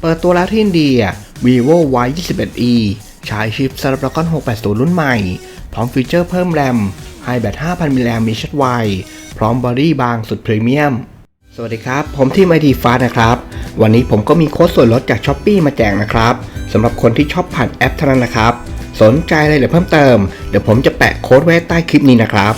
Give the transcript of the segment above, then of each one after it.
เปิดตัวแล้วที่อินเดีย vivo y 2 1 e ใช้ชิป Snapdragon 680 รุ่นใหม่ พร้อมฟีเจอร์เพิ่มแรมให้แบต 5,000 มิลลิแอมมีชัดไว พร้อมบอดี้บางสุดพรีเมียม สวัสดีครับ ผมทีมไอทีฟ้านะครับ วันนี้ผมก็มีโค้ดส่วนลดจาก s h อ p e e มาแจกนะครับสำหรับคนที่ชอบผ่านแอปเท่านั้นนะครับ สนใจอะไรหรือเพิ่มเติม เดี๋ยวผมจะแปะโค้ดไว้ใต้คลิปนี้นะครับ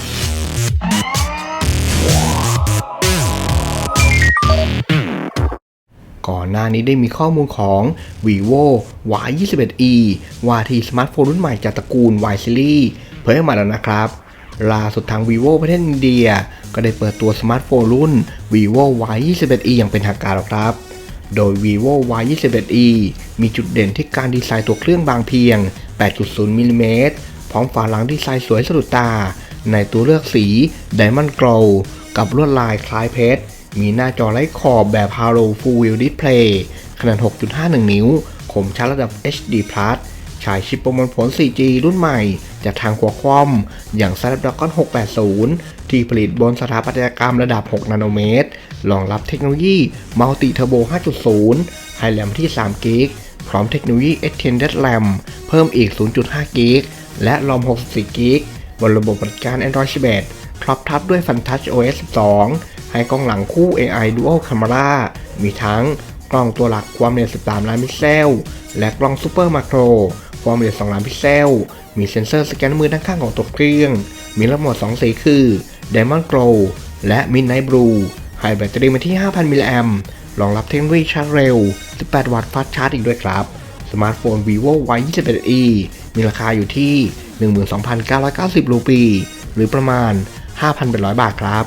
ก่อนหน้านี้ได้มีข้อมูลของ vivo y 2 1 e ว่าที่สมาร์ทโฟนรุ่นใหม่จากตระกูล y series เผยออกมาแล้วนะครับล่าสุดทาง vivo ประเทศอินเดีย ก็ได้เปิดตัวสมาร์ทโฟนรุ่น vivo y 2 1 e อย่างเป็นทางการแล้วครับ โดย vivo y 2 1 e มีจุดเด่นที่การดีไซน์ตัวเครื่องบางเพียง 8.0มิลลิเมตรพร้อมฝาหลังดีไซน์สวยสะดุดตา ในตัวเลือกสี Diamond Glow กับลวดลายคล้ายเพชร มีหน้าจอไร้ขอบแบบ Halo Full View Display ขนาด 6.51 นิ้ว คมชัดระดับ HD Plus ฉายชิปประมวลผล 4G รุ่นใหม่ จากทางหัวคอมอย่าง Snapdragon 680 ที่ผลิตบนสถาปัตยกรรมระดับ 6 นาโนเมตร รองรับเทคโนโลยี Multi Turbo 5.0ให้แรมที่3 g b พร้อมเทคโนโลยี Extended RAM เพิ่มอีก 0.5 g b และรอม 64 g b บนระบบปฏิการ Android 11ครอบทับด้วย Funtouch OS 12 ให้กล้องหลังคู่ AI Dual Camera มีทั้งกล้องตัวหลักความละเอียด13 ล้านพิกเซล และกล้อง Super Macro ความละเอียด2ล้านพิกเซล มีเซ็นเซอร์สแกนมือด้านข้างของตัวเครื่อง มีระบบ2สีคือ Diamond Glow และ Midnight Blue ให้แบตเตอรี่มาที่ 5,000 มิลลิแอมรองรับเทคโนโลยีชาร์จเร็ว 18 วัตต์ฟาสต์ชาร์จอีกด้วยครับ สมาร์ทโฟน vivo y 2 1 e มีราคาอยู่ที่ 12,990 รูปี หรือประมาณ 5,800 บาทครับ